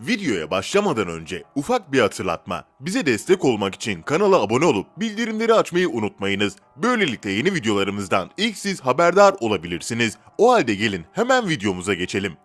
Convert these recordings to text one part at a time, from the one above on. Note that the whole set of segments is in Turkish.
Videoya başlamadan önce ufak bir hatırlatma. Bize destek olmak için kanala abone olup bildirimleri açmayı unutmayınız. Böylelikle yeni videolarımızdan ilk siz haberdar olabilirsiniz. O halde gelin hemen videomuza geçelim.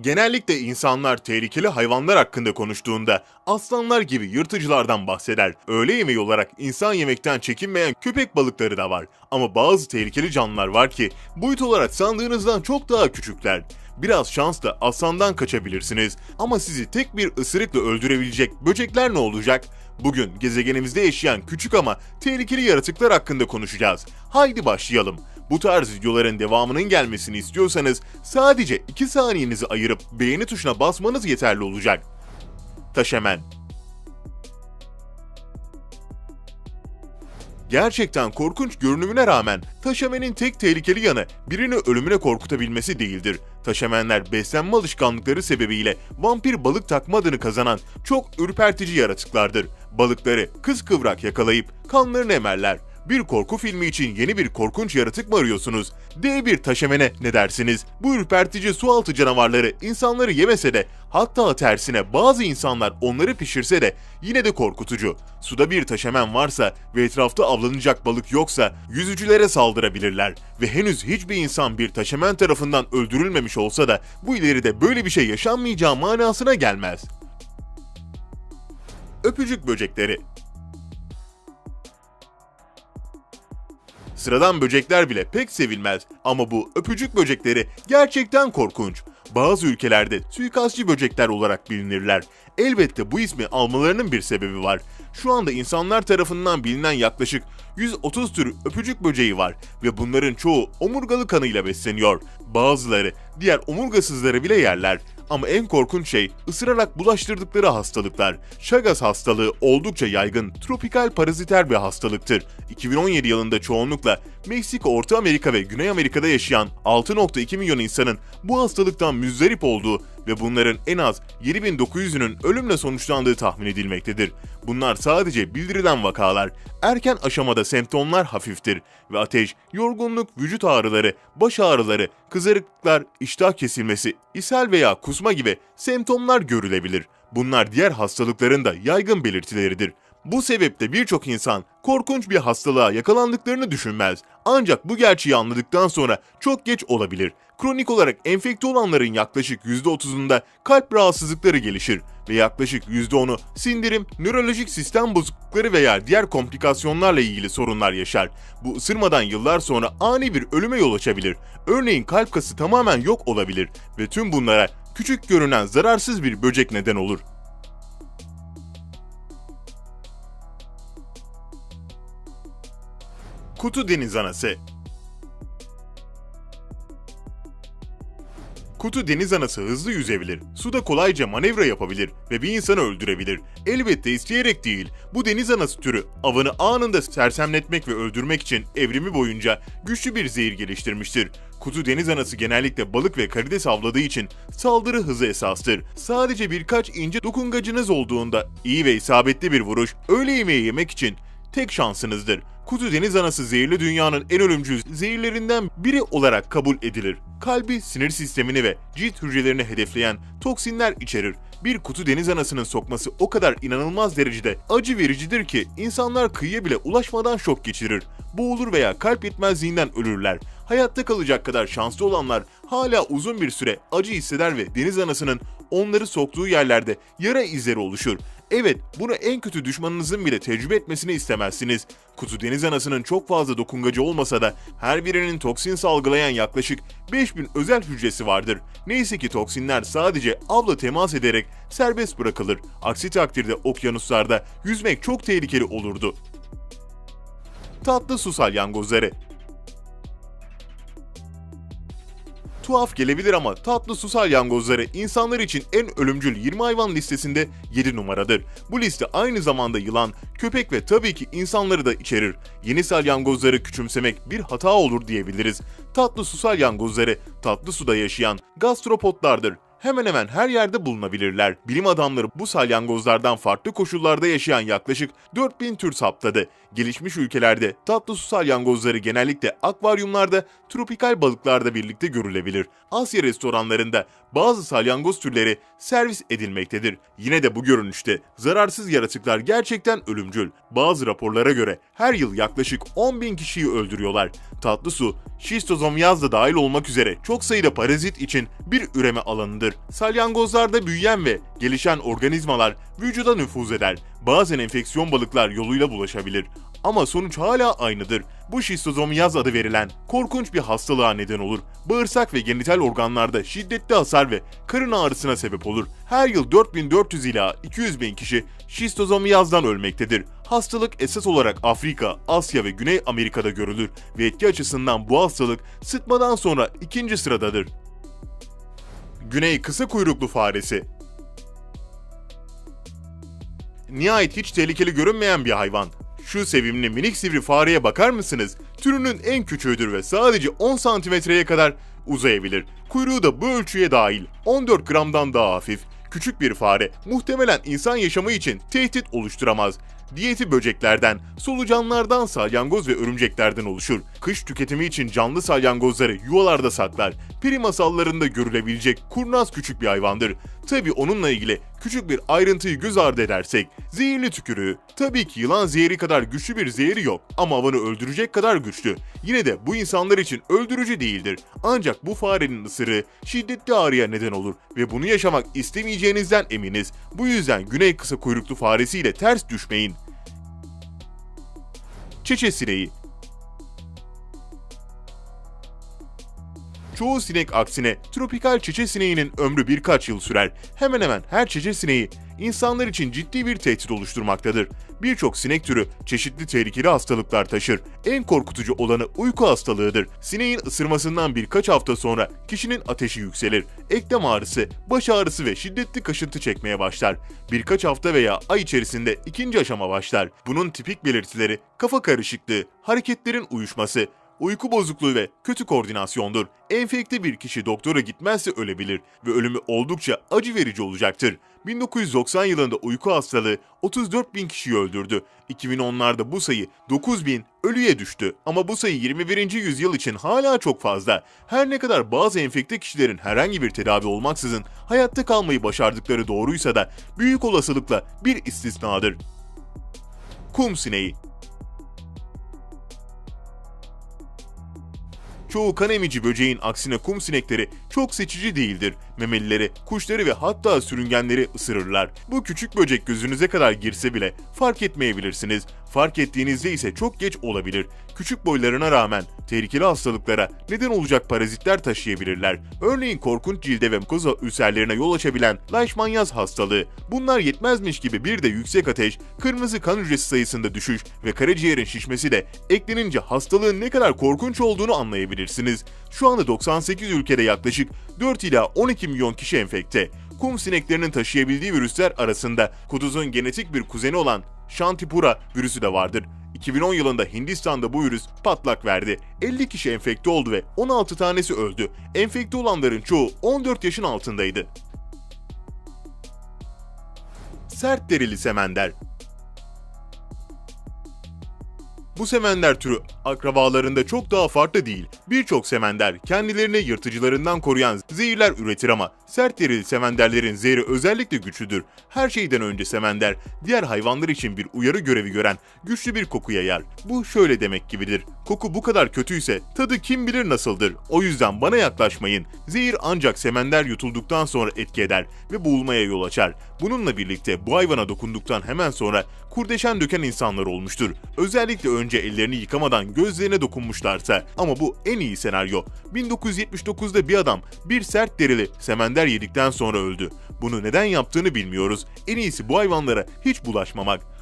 Genellikle insanlar tehlikeli hayvanlar hakkında konuştuğunda aslanlar gibi yırtıcılardan bahseder. Öğle yemeği olarak insan yemekten çekinmeyen köpek balıkları da var. Ama bazı tehlikeli canlılar var ki boyut olarak sandığınızdan çok daha küçükler. Biraz şansla aslandan kaçabilirsiniz ama sizi tek bir ısırıkla öldürebilecek böcekler ne olacak? Bugün gezegenimizde yaşayan küçük ama tehlikeli yaratıklar hakkında konuşacağız. Haydi başlayalım. Bu tarz videoların devamının gelmesini istiyorsanız sadece 2 saniyenizi ayırıp beğeni tuşuna basmanız yeterli olacak. Taşemen Gerçekten korkunç görünümüne rağmen taşemenin tek tehlikeli yanı birini ölümüne korkutabilmesi değildir. Taşemenler beslenme alışkanlıkları sebebiyle vampir balık takma adını kazanan çok ürpertici yaratıklardır. Balıkları kıskıvrak yakalayıp kanlarını emerler. Bir korku filmi için yeni bir korkunç yaratık mı arıyorsunuz? D bir taşemene ne dersiniz? Bu ürpertici sualtı canavarları insanları yemese de hatta tersine bazı insanlar onları pişirse de yine de korkutucu. Suda bir taşemen varsa ve etrafta avlanacak balık yoksa yüzücülere saldırabilirler. Ve henüz hiçbir insan bir taşemen tarafından öldürülmemiş olsa da bu ileride böyle bir şey yaşanmayacağı manasına gelmez. Öpücük böcekleri Sıradan böcekler bile pek sevilmez ama bu öpücük böcekleri gerçekten korkunç. Bazı ülkelerde suikastçı böcekler olarak bilinirler. Elbette bu ismi almalarının bir sebebi var. Şu anda insanlar tarafından bilinen yaklaşık 130 tür öpücük böceği var ve bunların çoğu omurgalı kanıyla besleniyor. Bazıları diğer omurgasızları bile yerler. Ama en korkunç şey ısırarak bulaştırdıkları hastalıklar. Chagas hastalığı oldukça yaygın, tropikal paraziter bir hastalıktır. 2017 yılında çoğunlukla Meksika, Orta Amerika ve Güney Amerika'da yaşayan 6.2 milyon insanın bu hastalıktan müzdarip olduğu ve bunların en az 7900'ünün ölümle sonuçlandığı tahmin edilmektedir. Bunlar sadece bildirilen vakalar. Erken aşamada semptomlar hafiftir ve ateş, yorgunluk, vücut ağrıları, baş ağrıları, kızarıklıklar, iştah kesilmesi, ishal veya kusma gibi semptomlar görülebilir. Bunlar diğer hastalıkların da yaygın belirtileridir. Bu sebeple birçok insan korkunç bir hastalığa yakalandıklarını düşünmez. Ancak bu gerçeği anladıktan sonra çok geç olabilir. Kronik olarak enfekte olanların yaklaşık %30'unda kalp rahatsızlıkları gelişir ve yaklaşık %10'u sindirim, nörolojik sistem bozuklukları veya diğer komplikasyonlarla ilgili sorunlar yaşar. Bu ısırmadan yıllar sonra ani bir ölüme yol açabilir. Örneğin kalp kası tamamen yok olabilir ve tüm bunlara küçük görünen zararsız bir böcek neden olur. Kutu deniz anası Kutu deniz anası hızlı yüzebilir, suda kolayca manevra yapabilir ve bir insanı öldürebilir. Elbette isteyerek değil, bu deniz anası türü avını anında sersemletmek ve öldürmek için evrimi boyunca güçlü bir zehir geliştirmiştir. Kutu deniz anası genellikle balık ve karides avladığı için saldırı hızı esastır. Sadece birkaç ince dokungacınız olduğunda iyi ve isabetli bir vuruş öğle yemeği yemek için tek şansınızdır. Kutu deniz anası zehirli dünyanın en ölümcül zehirlerinden biri olarak kabul edilir. Kalbi, sinir sistemini ve cilt hücrelerini hedefleyen toksinler içerir. Bir kutu deniz anasının sokması o kadar inanılmaz derecede acı vericidir ki insanlar kıyıya bile ulaşmadan şok geçirir. Boğulur veya kalp yetmezliğinden ölürler. Hayatta kalacak kadar şanslı olanlar hala uzun bir süre acı hisseder ve deniz anasının onları soktuğu yerlerde yara izleri oluşur. Evet, bunu en kötü düşmanınızın bile tecrübe etmesini istemezsiniz. Kutu deniz anasının çok fazla dokungacı olmasa da her birinin toksin salgılayan yaklaşık 5000 özel hücresi vardır. Neyse ki toksinler sadece avla temas ederek serbest bırakılır. Aksi takdirde okyanuslarda yüzmek çok tehlikeli olurdu. Tatlı su salyangozları Tuhaf gelebilir ama tatlı su salyangozları insanlar için en ölümcül 20 hayvan listesinde 7 numaradır. Bu liste aynı zamanda yılan, köpek ve tabii ki insanları da içerir. Yeni salyangozları küçümsemek bir hata olur diyebiliriz. Tatlı su salyangozları tatlı suda yaşayan gastropodlardır. Hemen hemen her yerde bulunabilirler. Bilim adamları bu salyangozlardan farklı koşullarda yaşayan yaklaşık 4000 tür saptadı. Gelişmiş ülkelerde tatlı su salyangozları genellikle akvaryumlarda, tropikal balıklarda birlikte görülebilir. Asya restoranlarında bazı salyangoz türleri servis edilmektedir. Yine de bu görünüşte zararsız yaratıklar gerçekten ölümcül. Bazı raporlara göre her yıl yaklaşık 10 bin kişiyi öldürüyorlar. Tatlı su, şistozomyaz da dahil olmak üzere çok sayıda parazit için bir üreme alanıdır. Salyangozlarda büyüyen ve gelişen organizmalar vücuda nüfuz eder. Bazen enfeksiyon balıklar yoluyla bulaşabilir. Ama sonuç hala aynıdır. Bu şistozomyaz adı verilen korkunç bir hastalığa neden olur. Bağırsak ve genital organlarda şiddetli hasar ve karın ağrısına sebep olur. Her yıl 4400 ila 200 bin kişi şistozomyazdan ölmektedir. Hastalık esas olarak Afrika, Asya ve Güney Amerika'da görülür ve etki açısından bu hastalık sıtmadan sonra ikinci sıradadır. Güney kısa kuyruklu faresi Nihayet hiç tehlikeli görünmeyen bir hayvan. Şu sevimli minik sivri fareye bakar mısınız? Türünün en küçüğüdür ve sadece 10 santimetreye kadar uzayabilir. Kuyruğu da bu ölçüye dahil 14 gramdan daha hafif. Küçük bir fare muhtemelen insan yaşamı için tehdit oluşturamaz. Diyeti böceklerden, solucanlardan, salyangoz ve örümceklerden oluşur. Kış tüketimi için canlı salyangozları yuvalarda saklar. Peri masallarında görülebilecek kurnaz küçük bir hayvandır. Tabi onunla ilgili küçük bir ayrıntıyı göz ardı edersek, zehirli tükürüğü. Tabii ki yılan zehri kadar güçlü bir zehri yok ama avını öldürecek kadar güçlü. Yine de bu insanlar için öldürücü değildir. Ancak bu farenin ısırığı şiddetli ağrıya neden olur ve bunu yaşamak istemeyeceğinizden eminiz. Bu yüzden güney kısa kuyruklu faresiyle ters düşmeyin. Çeçe sineği Çoğu sinek aksine tropikal çeçe sineğinin ömrü birkaç yıl sürer. Hemen hemen her çeçe sineği insanlar için ciddi bir tehdit oluşturmaktadır. Birçok sinek türü çeşitli tehlikeli hastalıklar taşır. En korkutucu olanı uyku hastalığıdır. Sineğin ısırmasından birkaç hafta sonra kişinin ateşi yükselir. Eklem ağrısı, baş ağrısı ve şiddetli kaşıntı çekmeye başlar. Birkaç hafta veya ay içerisinde ikinci aşama başlar. Bunun tipik belirtileri kafa karışıklığı, hareketlerin uyuşması, uyku bozukluğu ve kötü koordinasyondur. Enfekte bir kişi doktora gitmezse ölebilir ve ölümü oldukça acı verici olacaktır. 1990 yılında uyku hastalığı 34 bin kişiyi öldürdü. 2010'larda bu sayı 9 bin ölüye düştü. Ama bu sayı 21. yüzyıl için hala çok fazla. Her ne kadar bazı enfekte kişilerin herhangi bir tedavi olmaksızın hayatta kalmayı başardıkları doğruysa da büyük olasılıkla bir istisnadır. Kum sineği Çoğu kan emici böceğin aksine kum sinekleri çok seçici değildir. Memelileri, kuşları ve hatta sürüngenleri ısırırlar. Bu küçük böcek gözünüze kadar girse bile fark etmeyebilirsiniz. Fark ettiğinizde ise çok geç olabilir. Küçük boylarına rağmen tehlikeli hastalıklara neden olacak parazitler taşıyabilirler. Örneğin korkunç cilde ve mukoza ülserlerine yol açabilen Leishmaniaz hastalığı. Bunlar yetmezmiş gibi bir de yüksek ateş, kırmızı kan hücresi sayısında düşüş ve karaciğerin şişmesi de eklenince hastalığın ne kadar korkunç olduğunu anlayabilirsiniz. Şu anda 98 ülkede yaklaşık 4 ila 12 milyon kişi enfekte. Kum sineklerinin taşıyabildiği virüsler arasında kuduzun genetik bir kuzeni olan Shantipura virüsü de vardır. 2010 yılında Hindistan'da bu virüs patlak verdi. 50 kişi enfekte oldu ve 16 tanesi öldü. Enfekte olanların çoğu 14 yaşın altındaydı. Sert derili semender Bu semender türü akrabalarında çok daha farklı değil. Birçok semender kendilerini yırtıcılarından koruyan zehirler üretir ama sert derili semenderlerin zehri özellikle güçlüdür. Her şeyden önce semender diğer hayvanlar için bir uyarı görevi gören güçlü bir koku yayar. Bu şöyle demek gibidir. Koku bu kadar kötüyse tadı kim bilir nasıldır. O yüzden bana yaklaşmayın. Zehir ancak semender yutulduktan sonra etki eder ve boğulmaya yol açar. Bununla birlikte bu hayvana dokunduktan hemen sonra kurdeşen döken insanlar olmuştur. Özellikle önce ellerini yıkamadan gözlerine dokunmuşlarsa. Ama bu en iyi senaryo. 1979'da bir adam bir sert derili semender yedikten sonra öldü. Bunu neden yaptığını bilmiyoruz. En iyisi bu hayvanlara hiç bulaşmamak.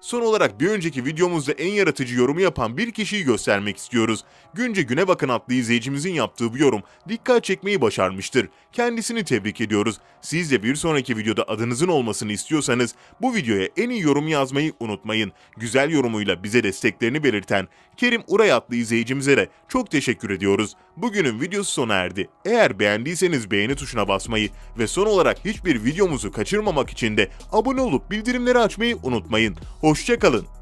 Son olarak bir önceki videomuzda en yaratıcı yorumu yapan bir kişiyi göstermek istiyoruz. Günce Güne Bakın adlı izleyicimizin yaptığı bu yorum dikkat çekmeyi başarmıştır. Kendisini tebrik ediyoruz. Siz de bir sonraki videoda adınızın olmasını istiyorsanız bu videoya en iyi yorum yazmayı unutmayın. Güzel yorumuyla bize desteklerini belirten Kerim Uray adlı izleyicimize de çok teşekkür ediyoruz. Bugünün videosu sona erdi. Eğer beğendiyseniz beğeni tuşuna basmayı ve son olarak hiçbir videomuzu kaçırmamak için de abone olup bildirimleri açmayı unutmayın. Hoşçakalın.